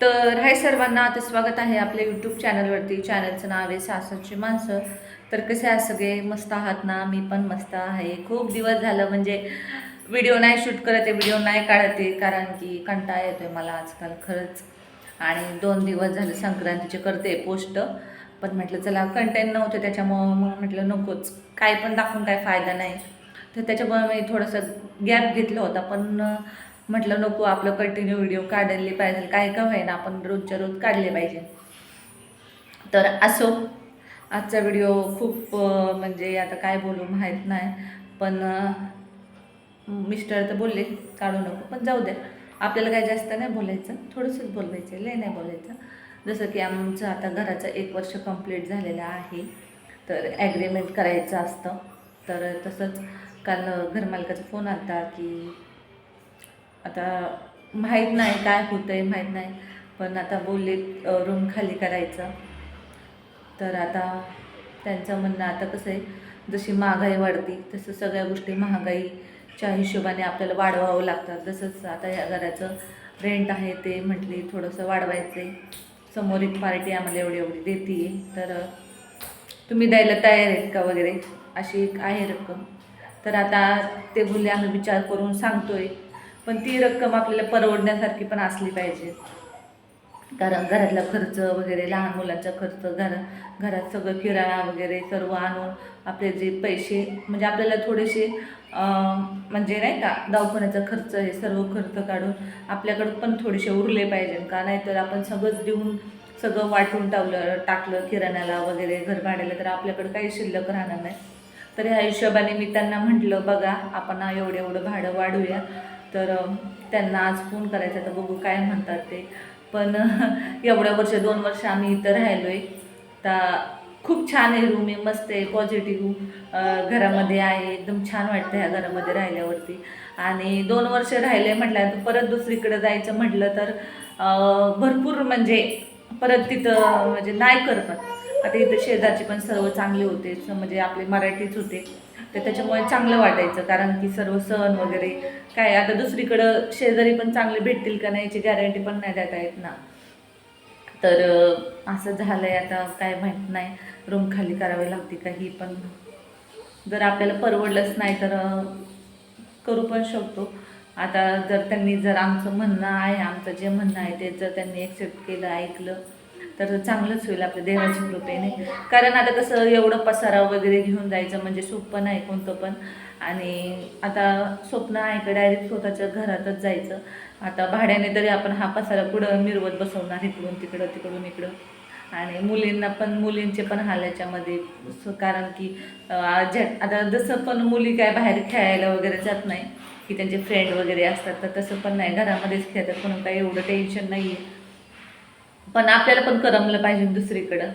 तर हाय सर्वांना आता स्वागत आहे आपल्या यूट्यूब चॅनलवरती चॅनलचं नाव आहे सासरची माणसं. तर कसे आहे सगळे? मस्त आहात ना? मी पण मस्त आहे. खूप दिवस झालं म्हणजे व्हिडिओ नाही शूट करत आहे व्हिडिओ नाही काढत आहे कारण की कंटाळा येतो आहे मला आजकाल खरंच. आणि दोन दिवस झाले संक्रांतीचे करते पोस्ट पण म्हटलं चला कंटेंट नव्हतं त्याच्यामुळं मग म्हटलं नकोच. काय पण दाखवून काय फायदा नाही. तर त्याच्यामुळे मी थोडंसं गॅप घेतला होता पण म्हटलं नको आपलं कंटिन्यू व्हिडिओ काढले पाहिजे. काय का होईना आपण रोजच्या रोज काढले पाहिजे. तर असो आजचा व्हिडिओ खूप म्हणजे आता काय बोलू माहीत नाही पण मिस्टर तर बोलले काढू नको पण जाऊ द्या. आपल्याला काय जास्त नाही बोलायचं थोडंसंच बोलायचं लय नाही बोलायचं. जसं की आमचं आता घराचं एक वर्ष कंप्लीट झालेलं आहे तर ॲग्रीमेंट करायचं असतं. तर तसंच काल घरमालकाचा फोन आला की आता माहीत नाही काय होतं आहे माहीत नाही. पण आता बोलले रूम खाली करायचं. तर आता त्यांचं म्हणणं आता कसं आहे जशी महागाई वाढती तसं सगळ्या गोष्टी महागाईच्या हिशोबाने आपल्याला वाढवावं लागतात. तसंच आता या घराचं रेंट आहे ते म्हटली थोडंसं वाढवायचं आहे समोर एक पार्टी आम्हाला एवढी एवढी देते तर तुम्ही द्यायला तयार आहेत का वगैरे? अशी एक आहे रक्कम. तर आता ते बोलले आम्ही विचार करून सांगतो आहे पण ती रक्कम आपल्याला परवडण्यासारखी पण असली पाहिजे. कारण घरातला खर्च वगैरे लहान मुलाचा खर्च घर घरात सगळं किराणा वगैरे सर्व आणून आपले जे पैसे म्हणजे आपल्याला थोडेसे म्हणजे नाही का दवाखान्याचा खर्च हे सर्व खर्च काढून आपल्याकडं पण थोडेसे उरले पाहिजे. का नाहीतर आपण सगळंच देऊन सगळं वाटून टावलं टाकलं किराण्याला वगैरे घर भाड्याला तर आपल्याकडं काही शिल्लक राहणार नाही. तर ह्या हिशोबाने मी त्यांना म्हटलं बघा आपण एवढं एवढं भाडं वाढूया तर त्यांना आज फोन करायचा तर बघू काय म्हणतात ते. पण एवढ्या वर्ष दोन वर्ष आम्ही इथं राहिलो आहे तर खूप छान आहे रूम आहे. मस्त आहे. पॉझिटिव्ह घरामध्ये आहे. एकदम छान वाटतं ह्या घरामध्ये राहिल्यावरती. आणि दोन वर्ष राहिले म्हटल्यानंतर परत दुसरीकडे जायचं म्हटलं तर भरपूर म्हणजे परत तिथं म्हणजे नाही करतात आता इथं शेजारचे पण सर्व चांगले होते. स- म्हणजे आपले मराठीच होते. तर त्याच्यामुळे चांगलं वाटायचं कारण की सर्व सण वगैरे काय आता दुसरीकडं शेजारी पण चांगले भेटतील का नाही याची गॅरंटी पण नाही देता येत ना. तर असं झालं आहे आता काय माहीत नाही रूम खाली करावी लागते का ही पण. जर आपल्याला परवडलंच नाही तर करू पण शकतो. आता जर त्यांनी जर आमचं म्हणणं आहे आमचं जे म्हणणं आहे ते जर त्यांनी एक्सेप्ट केलं ऐकलं तर चांगलंच होईल आपल्या देवाच्या कृपेने. कारण आता कसं एवढं पसारा वगैरे घेऊन जायचं म्हणजे सोपं नाही कोणतं पण. आणि आता स्वप्न आहे का डायरेक्ट स्वतःच्या घरातच जायचं. आता भाड्याने तरी आपण हा पसारा पुढं मिरवत बसवणार इकडून तिकडं तिकडून इकडं. आणि मुलींना पण मुलींचे पण हाल याच्यामध्ये. कारण की ज्या आता जसं पण मुली काय बाहेर खेळायला वगैरे जात नाही की त्यांचे फ्रेंड वगैरे असतात तर तसं पण नाही. घरामध्येच खेळतात म्हणून काही एवढं टेन्शन नाही आहे पण आपल्याला पण करमलं पाहिजे दुसरीकडं.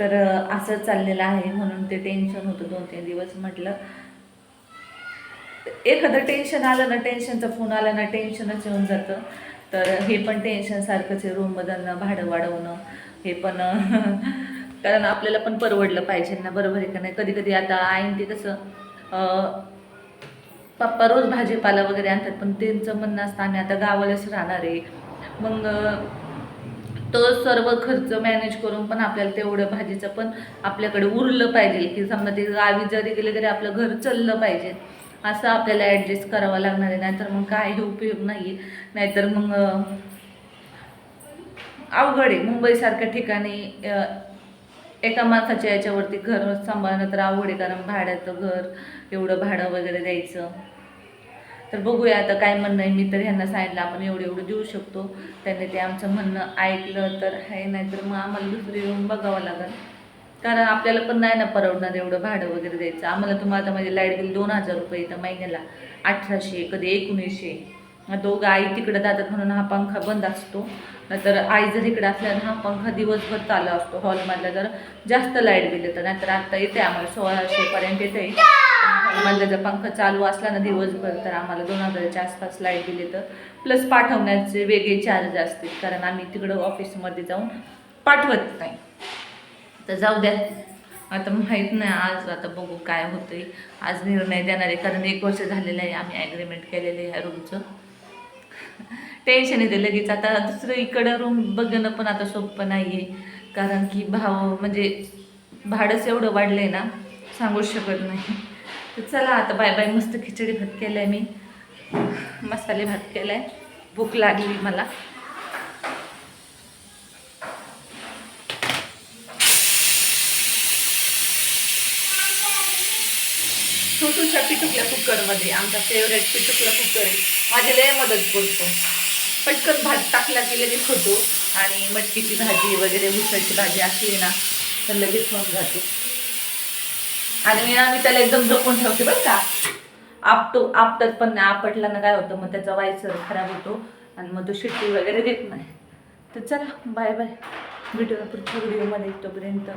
तर असं चाललेलं आहे. म्हणून ते टेन्शन होतं दोन तीन दिवस म्हटलं. एखादं टेन्शन आलं ना टेन्शनचा फोन आला ना टेन्शनच येऊन जातं. तर हे पण टेन्शन सारखंच आहे रूम बदलणं भाडं वाढवणं. हे पण कारण आपल्याला पण परवडलं पाहिजे ना. बरोबर आहे का नाही? कधी कधी आता आईन ते कसं पप्पा रोज भाजीपाला वगैरे आणतात पण त्यांचं म्हणणं असतं आम्ही आता गावालाच राहणार आहे. मग तो सर्व खर्च मॅनेज करून पण आपल्याला तेवढं भाजीचं पण आपल्याकडे उरलं पाहिजे. की समजा ते गावी जरी गेले तरी आपलं घर चाललं पाहिजे. असं आपल्याला ॲडजस्ट करावं लागणार आहे. नाहीतर मग काही उपयोग नाही आहे नाहीतर मग अवघड आहे. मुंबईसारख्या ठिकाणी एका माणसाच्या याच्यावरती घर सांभाळणं तर अवघड आहे. कारण भाड्याचं घर एवढं भाडं वगैरे द्यायचं. तर बघूया आता काय म्हणणं आहे. मी तर ह्यांना सांगितलं आपण एवढं एवढं देऊ शकतो. त्यांनी ते आमचं म्हणणं ऐकलं तर आहे नाही तर मग आम्हाला दुसरी येऊन बघावं लागेल. कारण आपल्याला पण नाही ना परवडणार एवढं भाडं वगैरे द्यायचं. आम्हाला तुम्हाला आता म्हणजे लाइट बिल दोन हजार रुपये येतं महिन्याला. अठराशे कधी एकोणीसशे. दोघं आई तिकडं जातात म्हणून हा पंखा बंद असतो. नाहीतर आई जर इकडे असल्यानं हा पंखा दिवसभर चालू असतो हॉलमधला. जर जास्त लाइट बिल येतं. नाहीतर आत्ता येते आम्हाला सोळाशेपर्यंत येते मला जर पंखा चालू असला ना दिवसभर तर आम्हाला दोन हजाराच्या आसपास लाइट दिले तर. प्लस पाठवण्याचे वेगळे चार्ज असतील कारण आम्ही तिकडं ऑफिसमध्ये जाऊन पाठवत नाही. तर जाऊ द्या. आता माहीत नाही आज आता बघू काय होतंय. आज निर्णय देणार आहे कारण एक वर्ष झालेलं आहे आम्ही ॲग्रीमेंट केलेलं आहे ह्या रूमचं टेन्शन येते लगेच. आता दुसरं इकडं रूम बघणं पण आता सोपं नाही आहे कारण की भाव म्हणजे भाडंच एवढं वाढलं आहे ना सांगूच शकत नाही. तर चला आता बाय बाय. मस्त खिचडी भात केलं आहे मी. मसाले भात केला आहे भूक लागली मला. छोटूच्या पिटुकल्या कुकरमध्ये आमचा फेवरेट पिटुकला कुकर आहे. माझी लय मदत करतो. पटकन भात टाकला की लगेच होतो आणि मटकीची भाजी वगैरे उसळची भाजी असली ना तर लगेच होऊन जाते आणि मी ना मी त्याला एकदम जपून ठेवते बरं का. आपतो आपटत पण नाही. आपटला ना काय होतं? मग त्याचा वायसर खराब होतो आणि मग तो शिट्टी वगैरे देत नाही. तर चला बाय बाय भेटू पुढच्या व्हिडिओमध्ये तोपर्यंत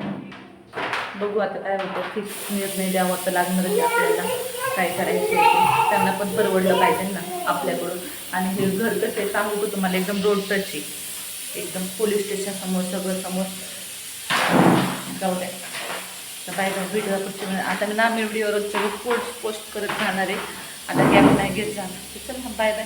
बघू आता काय होतं. फिक्स निर्णय द्यावा तर लागणारच आहे आपल्याला. काय करायचं आहे त्यांना पण परवडलं पाहिजे ना आपल्याकडून. आणि हे घर कसं आहे सांगू का तुम्हाला? एकदम रोड टच एकदम पोलीस स्टेशन समोर सगळं समोर. जाऊ द्या. तर बाय बाय व्हिडिओ पुढचे वेळी- आता मी ना मी व्हिडिओवर पोस्ट पोस्ट करत राहणार आहे. आता गॅप नाही घेत जाणार. तर चला बाय बाय